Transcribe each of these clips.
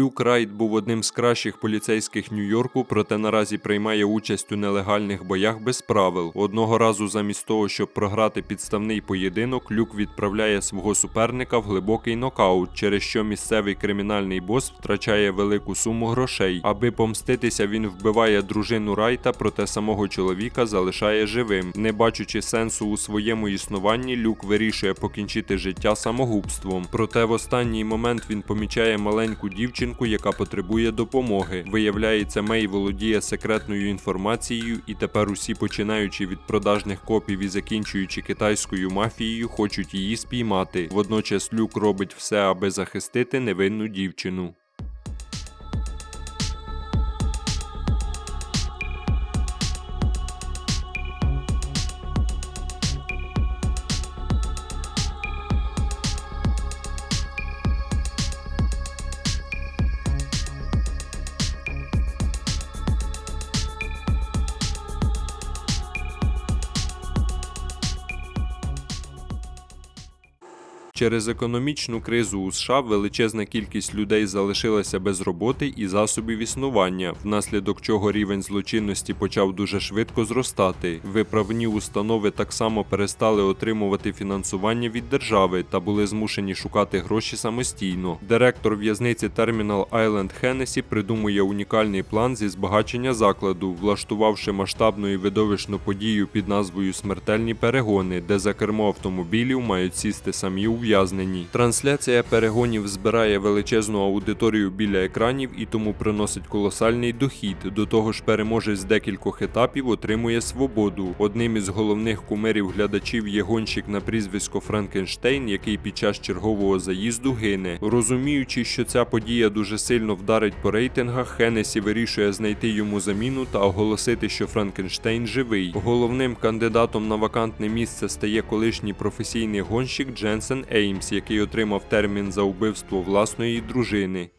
Люк Райт був одним з кращих поліцейських Нью-Йорку, проте наразі приймає участь у нелегальних боях без правил. Одного разу замість того, щоб програти підставний поєдинок, Люк відправляє свого суперника в глибокий нокаут, через що місцевий кримінальний бос втрачає велику суму грошей. Аби помститися, він вбиває дружину Райта, проте самого чоловіка залишає живим. Не бачучи сенсу у своєму існуванні, Люк вирішує покінчити життя самогубством. Проте в останній момент він помічає маленьку дівчинку, яка потребує допомоги. Виявляється, Мей володіє секретною інформацією, і тепер усі, починаючи від продажних копів і закінчуючи китайською мафією, хочуть її спіймати. Водночас Люк робить все, аби захистити невинну дівчину. Через економічну кризу у США величезна кількість людей залишилася без роботи і засобів існування, внаслідок чого рівень злочинності почав дуже швидко зростати. Виправні установи так само перестали отримувати фінансування від держави та були змушені шукати гроші самостійно. Директор в'язниці Термінал Айленд Хеннесі придумує унікальний план зі збагачення закладу, влаштувавши масштабну і видовищну подію під назвою Смертельні перегони, де за кермо автомобілів мають сісти самі ув'язнені. Трансляція перегонів збирає величезну аудиторію біля екранів і тому приносить колосальний дохід. До того ж, переможець з декількох етапів отримує свободу. Одним із головних кумирів глядачів є гонщик на прізвисько Франкенштейн, який під час чергового заїзду гине. Розуміючи, що ця подія дуже сильно вдарить по рейтингах, Хеннесі вирішує знайти йому заміну та оголосити, що Франкенштейн живий. Головним кандидатом на вакантне місце стає колишній професійний гонщик Дженсен Еймс, який отримав термін за вбивство власної дружини.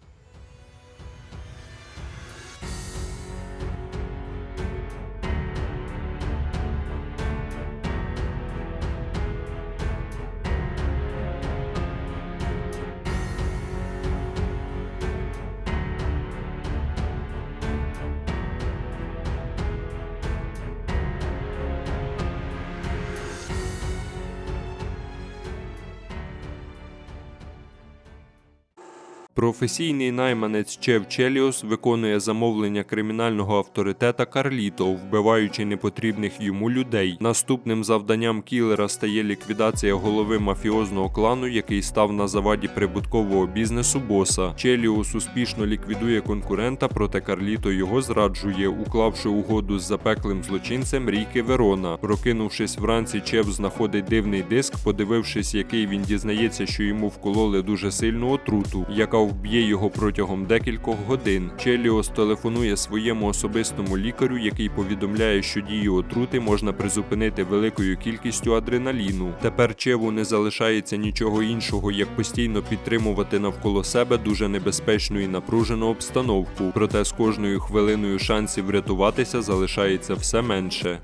Професійний найманець Чев Челіос виконує замовлення кримінального авторитета Карліто, вбиваючи непотрібних йому людей. Наступним завданням кілера стає ліквідація голови мафіозного клану, який став на заваді прибуткового бізнесу боса. Челіос успішно ліквідує конкурента, проте Карліто його зраджує, уклавши угоду з запеклим злочинцем Ріки Верона. Прокинувшись вранці, Чев знаходить дивний диск, подивившись, який він дізнається, що йому вкололи дуже сильну отруту, яка вб'є його протягом декількох годин. Челіос телефонує своєму особистому лікарю, який повідомляє, що дію отрути можна призупинити великою кількістю адреналіну. Тепер Чеву не залишається нічого іншого, як постійно підтримувати навколо себе дуже небезпечну і напружену обстановку. Проте з кожною хвилиною шансів врятуватися залишається все менше.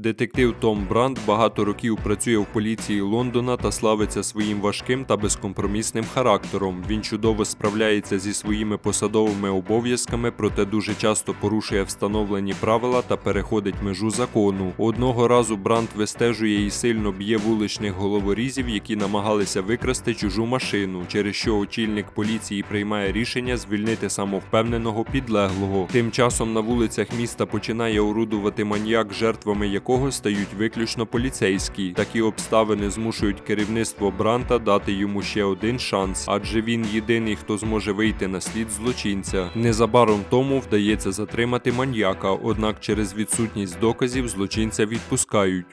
Детектив Том Бранд багато років працює в поліції Лондона та славиться своїм важким та безкомпромісним характером. Він чудово справляється зі своїми посадовими обов'язками, проте дуже часто порушує встановлені правила та переходить межу закону. Одного разу Бранд вистежує і сильно б'є вуличних головорізів, які намагалися викрасти чужу машину, через що очільник поліції приймає рішення звільнити самовпевненого підлеглого. Тим часом на вулицях міста починає орудувати маніяк, жертвами якого якого стають виключно поліцейські. Такі обставини змушують керівництво Бранта дати йому ще один шанс, адже він єдиний, хто зможе вийти на слід злочинця. Незабаром тому вдається затримати маньяка, однак через відсутність доказів злочинця відпускають.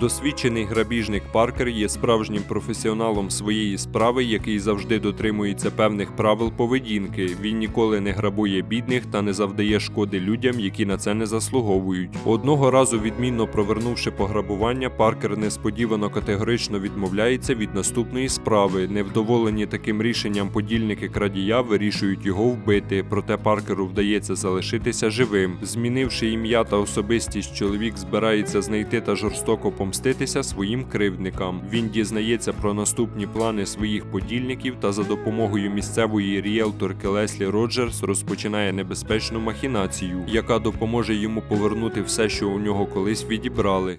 Досвідчений грабіжник Паркер є справжнім професіоналом своєї справи, який завжди дотримується певних правил поведінки. Він ніколи не грабує бідних та не завдає шкоди людям, які на це не заслуговують. Одного разу, відмінно провернувши пограбування, Паркер несподівано категорично відмовляється від наступної справи. Невдоволені таким рішенням подільники крадія вирішують його вбити. Проте Паркеру вдається залишитися живим. Змінивши ім'я та особистість, чоловік збирається знайти та жорстоко помститися своїм кривдникам. Він дізнається про наступні плани своїх подільників та за допомогою місцевої ріелторки Леслі Роджерс розпочинає небезпечну махінацію, яка допоможе йому повернути все, що у нього колись відібрали.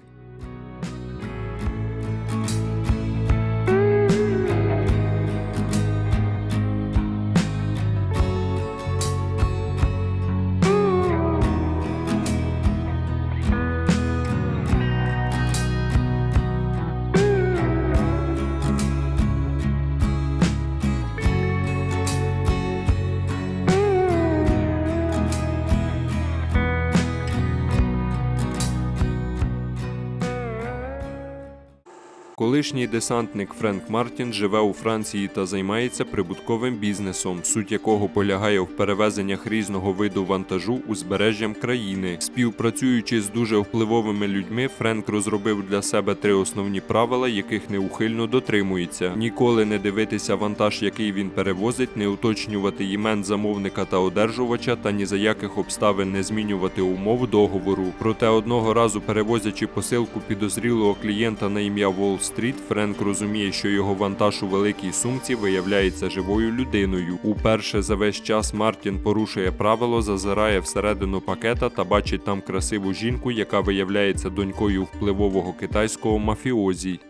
Колишній десантник Френк Мартін живе у Франції та займається прибутковим бізнесом, суть якого полягає в перевезеннях різного виду вантажу узбережжям країни. Співпрацюючи з дуже впливовими людьми, Френк розробив для себе три основні правила, яких неухильно дотримується: ніколи не дивитися вантаж, який він перевозить, не уточнювати імен замовника та одержувача, та ні за яких обставин не змінювати умов договору. Проте одного разу перевозячи посилку підозрілого клієнта на ім'я Волс. Стріт Френк розуміє, що його вантаж у великій сумці виявляється живою людиною. Уперше за весь час Мартін порушує правило, зазирає всередину пакета та бачить там красиву жінку, яка виявляється донькою впливового китайського мафіозі.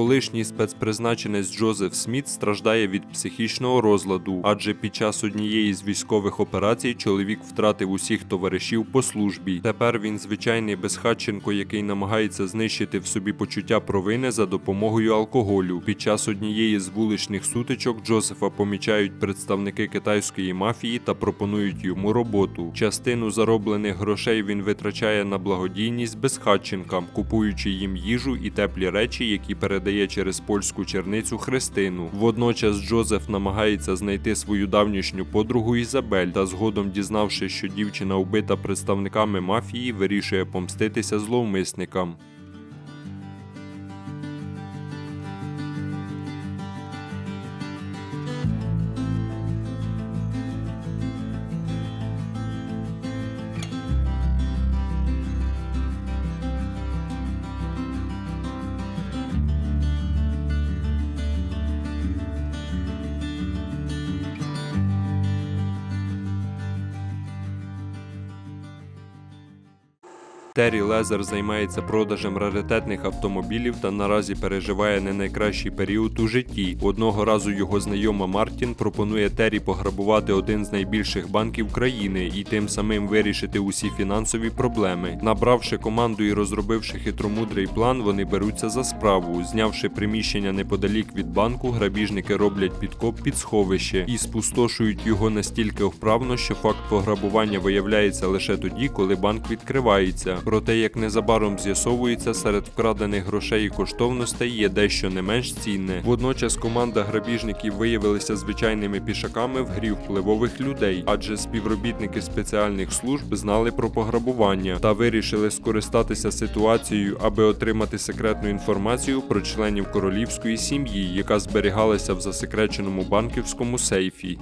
Колишній спецпризначенець Джозеф Сміт страждає від психічного розладу, адже під час однієї з військових операцій чоловік втратив усіх товаришів по службі. Тепер він звичайний безхатченко, який намагається знищити в собі почуття провини за допомогою алкоголю. Під час однієї з вуличних сутичок Джозефа помічають представники китайської мафії та пропонують йому роботу. Частину зароблених грошей він витрачає на благодійність безхатченкам, купуючи їм їжу і теплі речі, які передає через польську черницю Христину. Водночас Джозеф намагається знайти свою давнішню подругу Ізабель та згодом, дізнавшись, що дівчина вбита представниками мафії, вирішує помститися зловмисникам. Террі Лезер займається продажем раритетних автомобілів та наразі переживає не найкращий період у житті. Одного разу його знайома Мартін пропонує Террі пограбувати один з найбільших банків країни і тим самим вирішити усі фінансові проблеми. Набравши команду і розробивши хитромудрий план, вони беруться за справу. Знявши приміщення неподалік від банку, грабіжники роблять підкоп під сховище і спустошують його настільки вправно, що факт пограбування виявляється лише тоді, коли банк відкривається. Проте, як незабаром з'ясовується, серед вкрадених грошей і коштовностей є дещо не менш цінне. Водночас команда грабіжників виявилися звичайними пішаками в грі впливових людей, адже співробітники спеціальних служб знали про пограбування та вирішили скористатися ситуацією, аби отримати секретну інформацію про членів королівської сім'ї, яка зберігалася в засекреченому банківському сейфі.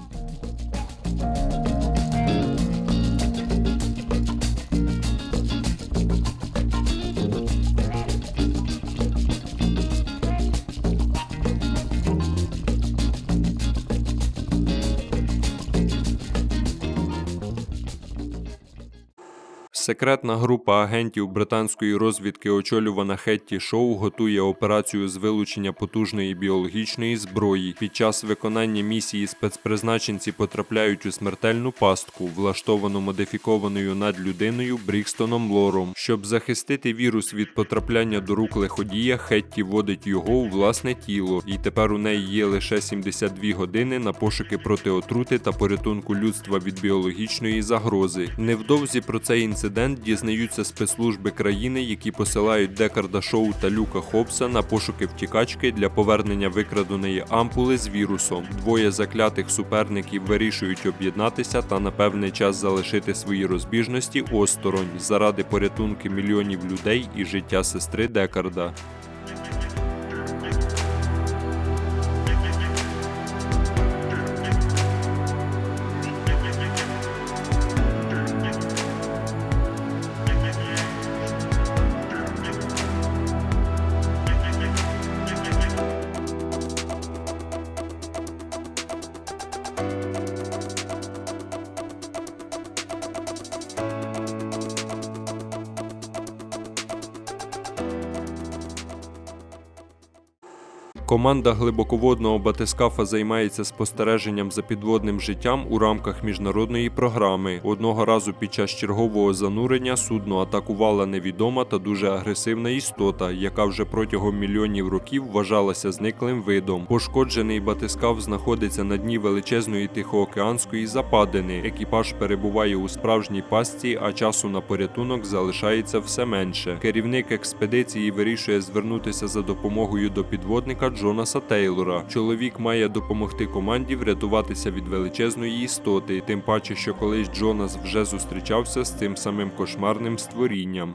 Секретна група агентів британської розвідки, очолювана Хетті Шоу, готує операцію з вилучення потужної біологічної зброї. Під час виконання місії спецпризначенці потрапляють у смертельну пастку, влаштовану модифікованою над людиною Брікстоном Лором. Щоб захистити вірус від потрапляння до рук лиходія, Хетті вводить його у власне тіло, і тепер у неї є лише 72 години на пошуки проти отрути та порятунку людства від біологічної загрози. Невдовзі про цей інцидент дізнаються спецслужби країни, які посилають Декарда Шоу та Люка Хопса на пошуки втікачки для повернення викраденої ампули з вірусом. Двоє заклятих суперників вирішують об'єднатися та на певний час залишити свої розбіжності осторонь заради порятунки мільйонів людей і життя сестри Декарда. Команда глибоководного батискафа займається спостереженням за підводним життям у рамках міжнародної програми. Одного разу під час чергового занурення судно атакувала невідома та дуже агресивна істота, яка вже протягом мільйонів років вважалася зниклим видом. Пошкоджений батискаф знаходиться на дні величезної тихоокеанської западини. Екіпаж перебуває у справжній пастці, а часу на порятунок залишається все менше. Керівник експедиції вирішує звернутися за допомогою до підводника Джонаса Тейлора. Чоловік має допомогти команді врятуватися від величезної істоти, тим паче, що колись Джонас вже зустрічався з цим самим кошмарним створінням.